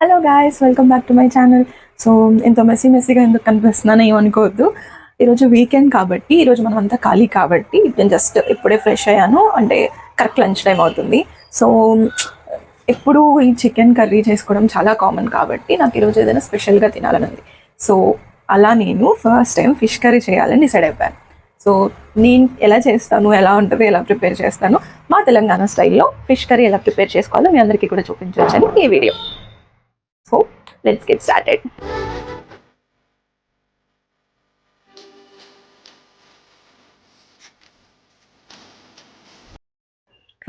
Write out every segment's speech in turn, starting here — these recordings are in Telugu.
Hello guys welcome back to my channel so ఇంత మెస్సీ మెస్సీగా ఎందుకు కనిపిస్తున్నాను ఏమనుకోవద్దు ఈరోజు వీకెండ్ కాబట్టి ఈరోజు మనం అంతా ఖాళీ కాబట్టి నేను జస్ట్ ఇప్పుడే ఫ్రెష్ అయ్యాను. అంటే కరెక్ట్ లంచ్ టైం అవుతుంది. సో ఎప్పుడు ఈ చికెన్ కర్రీ చేసుకోవడం చాలా కామన్ కాబట్టి నాకు ఈరోజు ఏదైనా స్పెషల్గా తినాలని ఉంది. సో అలా నేను ఫస్ట్ టైం ఫిష్ కర్రీ చేయాలని డిసైడ్ అయిపోయాను. సో నేను ఎలా చేస్తాను ఎలా ఉంటుంది ఎలా ప్రిపేర్ చేస్తాను మా తెలంగాణ స్టైల్లో ఫిష్ కర్రీ ఎలా ప్రిపేర్ చేసుకోవాలో మీ అందరికీ కూడా చూపించవచ్చని ఈ video let's get started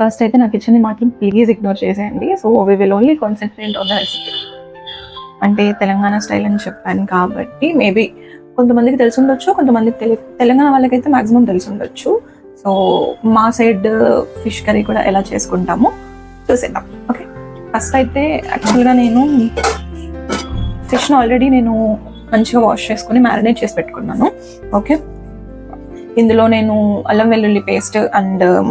first అయితే నా కిచెన్ మాత్రం ప్లీజ్ ఇగ్నోర్ చేసేయండి. So we will only concentrate on the recipe అంటే తెలంగాణ స్టైల్ అని చెప్పాను కాబట్టి మేబీ కొంతమందికి తెలిసి ఉండొచ్చు కొంతమందికి తెలి తెలంగాణ వాళ్ళకైతే మాక్సిమం తెలిసి ఉండొచ్చు సో మా సైడ్ ఫిష్ కర్రీ కూడా ఎలా చేసుకుంటామో చూసేద్దాం. ఓకే ఫస్ట్ అయితే యాక్చువల్గా నేను ఫిష్ను ఆల్రెడీ నేను మంచిగా వాష్ చేసుకుని మ్యారినేట్ చేసి పెట్టుకున్నాను. ఓకే? ఇందులో నేను అల్లం వెల్లుల్లి పేస్ట్ అండ్ um,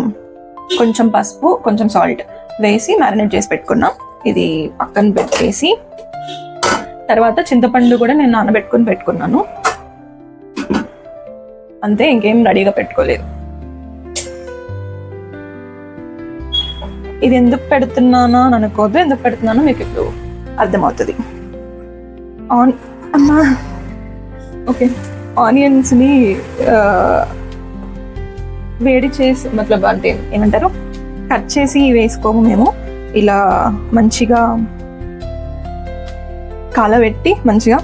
కొంచెం పసుపు కొంచెం సాల్ట్ వేసి మ్యారినేట్ చేసి పెట్టుకున్నాం. ఇది పక్కన పెట్టేసి తర్వాత చింతపండు కూడా నేను నానబెట్టుకుని పెట్టుకున్నాను. అంతే ఇంకేం రెడీగా పెట్టుకోలేదు. ఇది ఎందుకు పెడుతున్నానా అని అనుకోవద్దు. ఎందుకు పెడుతున్నానో మీకు ఇప్పుడు అర్థమవుతుంది. ఆన్ అమ్మా. ఓకే. ఆనియన్స్ని వేడి చేసి మతలబ్ అంటే ఏమంటారు? కట్ చేసి వేసుకోము మేము. ఇలా మంచిగా కాలబెట్టి మంచిగా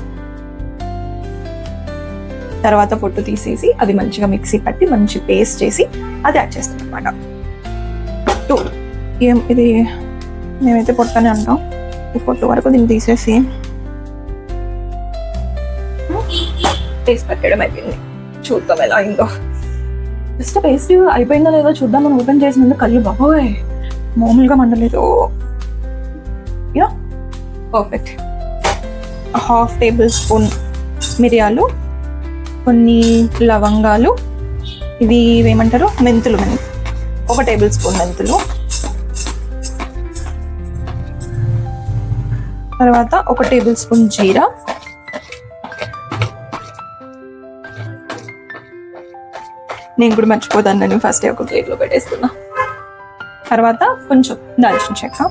తర్వాత పొట్టు తీసేసి అది మంచిగా మిక్సీ పట్టి మంచి పేస్ట్ చేసి అది యాడ్ చేస్తాం అనమాట పొట్టు. ఏం ఇది మేమైతే పొట్టనే అంటాం. ఈ పొట్టు వరకు దీన్ని తీసేసి పేస్ట్ పెట్టడం అయిపోయింది. చూద్దాం ఎలా అయిందో. జస్ట్ పేస్ట్ అయిపోయిందో లేదో చూద్దాం. మనం ఓపెన్ చేసినందుకు కళ్ళు బాబోయ్. మామూలుగా మండలేదు. Yeah perfect half table spoon మిరియాలు కొన్ని లవంగాలు ఇవి ఏమంటారు? మెంతులు మెంతు ఒక టేబుల్ స్పూన్ మెంతులు. తర్వాత ఒక టేబుల్ స్పూన్ జీరా. నేను కూడా మర్చిపోతాను నేను ఫస్ట్ ఒక ప్లేట్లో పెట్టేస్తున్నా తర్వాత కొంచెం దాల్చిన చెక్క.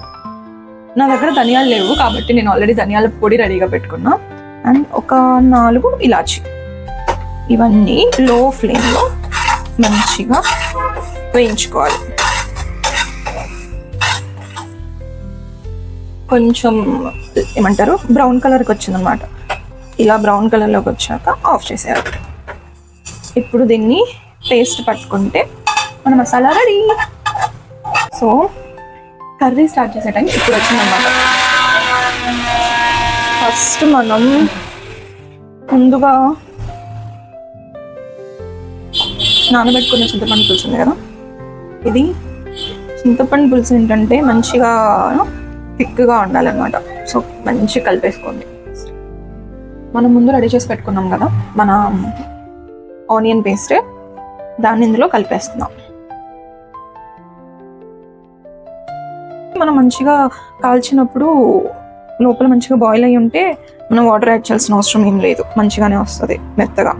నా దగ్గర ధనియాలు లేవు కాబట్టి నేను ఆల్రెడీ ధనియాల పొడి రెడీగా పెట్టుకున్నా. అండ్ ఒక నాలుగు ఇలాచి. ఇవన్నీ లో ఫ్లేమ్లో మంచిగా వేయించుకోవాలి. కొంచెం ఏమంటారు? బ్రౌన్ కలర్కి వచ్చిందనమాట ఇలా బ్రౌన్ కలర్లోకి వచ్చాక ఆఫ్ చేసేయాలి. ఇప్పుడు దీన్ని పేస్ట్ పట్టుకుంటే మన masala ready. So curry start చేసే టైం ఇప్పుడు వచ్చిందన్నమాట. ఫస్ట్ మనం ముందుగా నానబెట్టుకున్న చింతపండు పులుసు ఉంది కదా? ఇది చింతపండు పులుసు ఏంటంటే మంచిగా థిక్గా ఉండాలన్నమాట. సో మంచిగా కలిపేసుకోండి. మనం ముందు రెడీ చేసి పెట్టుకున్నాం కదా మన ఆనియన్ పేస్ట్. దాన్ని ఇందులో కలిపేస్తున్నాం. మనం మంచిగా కాల్చినప్పుడు లోపల మంచిగా బాయిల్ అయ్యి ఉంటే మనం వాటర్ యాడ్ చేయాల్సిన అవసరం ఏం లేదు. మంచిగానే వస్తుంది మెత్తగా.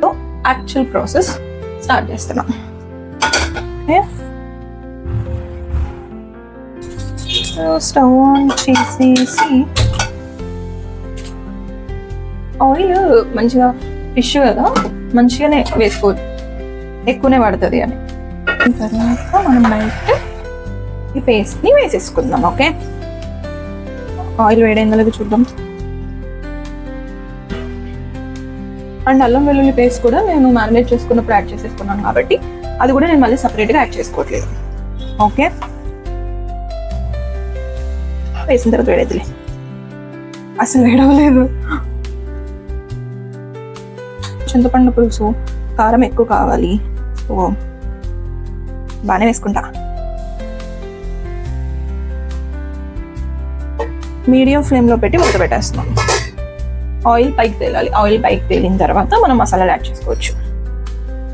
సో యాక్చువల్ ప్రాసెస్ స్టార్ట్ చేస్తున్నాం. ఓకే స్టవ్ ఆన్ చేసేసి ఆయిల్ మంచిగా ఫిష్ కదా? మంచిగానే వేసుకోవచ్చు ఎక్కువనే పడుతుంది అని. తర్వాత మనం బయట ఈ పేస్ట్ని వేసేసుకుందాం ఓకే? ఆయిల్ వేడైందో చూద్దాం. అండ్ అల్లం వెల్లుల్లి పేస్ట్ కూడా నేను మ్యారినేట్ చేసుకున్నప్పుడు యాడ్ చేసేసుకున్నాను కాబట్టి అది కూడా నేను మళ్ళీ సపరేట్గా యాడ్ చేసుకోవట్లేదు ఓకే? వేసిన తర్వాత వేడైతులే అసలు వేడవలేదు చింతపండు పులుసు కారం ఎక్కువ కావాలి. సో బాగానే వేసుకుంటా. మీడియం ఫ్లేమ్లో పెట్టి ఉడకబెట్టేస్తున్నాం ఆయిల్ పైకి తేలాలి. ఆయిల్ పైకి తేలిన తర్వాత మనం మసాలాలు యాడ్ చేసుకోవచ్చు.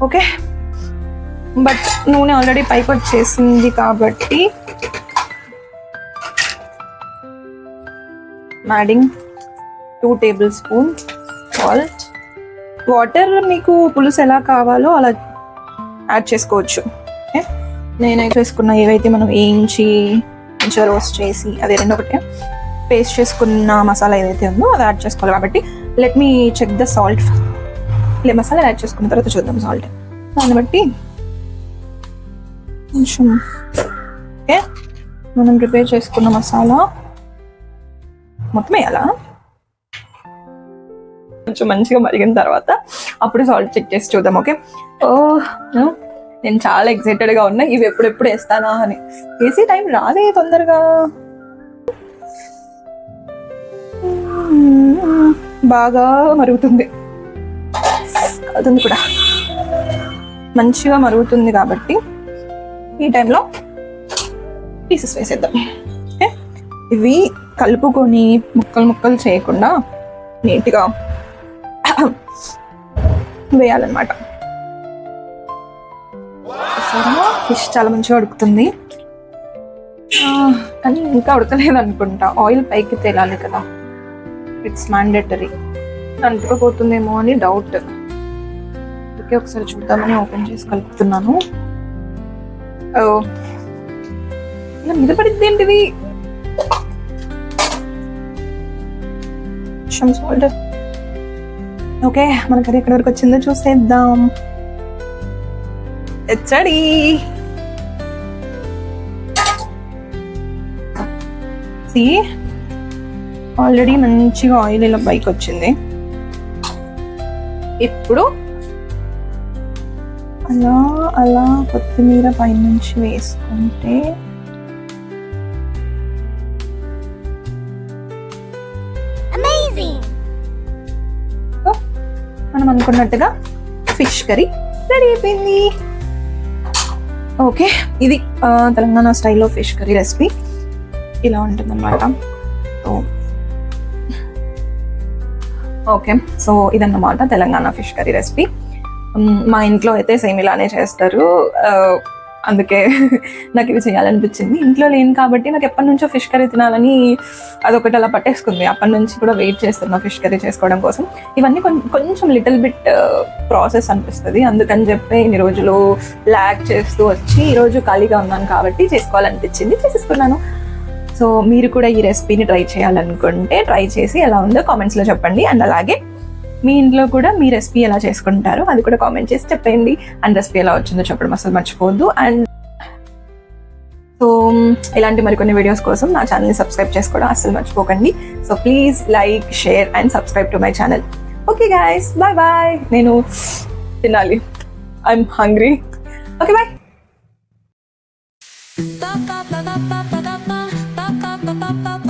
ఓకే? బట్ నూనె ఆల్రెడీ పైకి వచ్చేసింది కాబట్టి adding two tablespoon salt water మీకు పులుసు ఎలా కావాలో అలా యాడ్ చేసుకోవచ్చు. ఓకే నేను చేసుకున్న ఏవైతే మనం వేయించి కొంచెం రోస్ట్ చేసి అదే రెండు ఒకటే పేస్ట్ చేసుకున్న మసాలా ఏదైతే ఉందో అది యాడ్ చేసుకోవాలి. కాబట్టి let me check the salt లే మసాలా యాడ్ చేసుకున్న తర్వాత చూద్దాం సాల్ట్ దాన్ని బట్టి కొంచెం ఓకే మనం ప్రిపేర్ చేసుకున్న మసాలా మొత్తం వేయాలా? కొంచెం మంచిగా మరిగిన తర్వాత అప్పుడు సాల్ట్ చెక్ చేసి చూద్దాం ఓకే ఓ oh, నేను చాలా excited గా ఉన్నా ఇవి ఎప్పుడెప్పుడు వేస్తానా అని. వేసే టైం రాలే తొందరగా. Hmm, బాగా మరుగుతుంది. అవుతుంది కూడా. మంచిగా మరుగుతుంది కాబట్టి ఈ టైంలో పీసెస్ వేసేద్దాం. ఇవి కలుపుకొని ముక్కలు ముక్కలు చేయకుండా నీట్గా వేయాలన్నమాట. ఫిష్ చాలా మంచిగా ఉడుకుతుంది. కానీ ఇంకా ఉడకలేదు అనుకుంటా ఆయిల్ పైకి తేలాలి కదా. ఇట్స్ మ్యాండేటరీ అంటుకోపోతుందేమో అని డౌట్ ఓకే ఒకసారి చూద్దామని ఓపెన్ చేసి కలుపుతున్నాను. ఇలా మీద పడింది ఏంటిది సాల్ట్ ఓకే మన కర్రీ ఎక్కడి వరకు వచ్చిందో చూసేద్దాం. ఎచ్చడి సి ఆల్రెడీ మంచిగా ఆయిల్ ఇలా పైకి వచ్చింది. ఇప్పుడు అలా అలా కొత్తిమీర పైనుంచి వేసుకుంటే అనుకున్నట్టుగా ఫిష్ కర్రీ రెడీ అయిపోయింది. ఓకే ఇది తెలంగాణ స్టైల్లో ఫిష్ కర్రీ రెసిపీ. ఇలా ఉంటుందన్నమాట. ఓకే సో ఇదన్నమాట తెలంగాణ ఫిష్ కర్రీ రెసిపీ. మా ఇంట్లో అయితే సేమ్ ఇలానే చేస్తారు. అందుకే నాకు ఇది చేయాలనిపించింది. ఇంట్లో లేను కాబట్టి నాకు ఎప్పటి నుంచో ఫిష్ కర్రీ తినాలని అదొకటి అలా పట్టేసుకుంది. అప్పటి నుంచి కూడా వెయిట్ చేస్తున్నా ఫిష్ కర్రీ చేసుకోవడం కోసం. ఇవన్నీ కొంచెం లిటిల్ బిట్ ప్రాసెస్ అనిపిస్తుంది. అందుకని చెప్పి ఇన్ని రోజులు ల్యాక్ చేస్తూ వచ్చి ఈరోజు ఖాళీగా ఉన్నాను కాబట్టి చేసుకోవాలనిపించింది. చేసేసుకున్నాను. సో మీరు కూడా ఈ రెసిపీని ట్రై చేయాలనుకుంటే ట్రై చేసి ఎలా ఉందో కామెంట్స్లో చెప్పండి. అండ్ అలాగే మీ ఇంట్లో కూడా మీ రెసిపీ ఎలా చేసుకుంటారో అది కూడా కామెంట్ చేసి చెప్పండి అండ్ రెసిపీ ఎలా వచ్చిందో చెప్పడం అసలు మర్చిపోవద్దు. అండ్ సో ఇలాంటి మరికొన్ని వీడియోస్ కోసం నా ఛానల్ని సబ్స్క్రైబ్ చేసుకోవడం అస్సలు మర్చిపోకండి. So please like share and subscribe to my channel. Okay guys bye bye. నేను తినాలి. I'm hungry. Okay bye.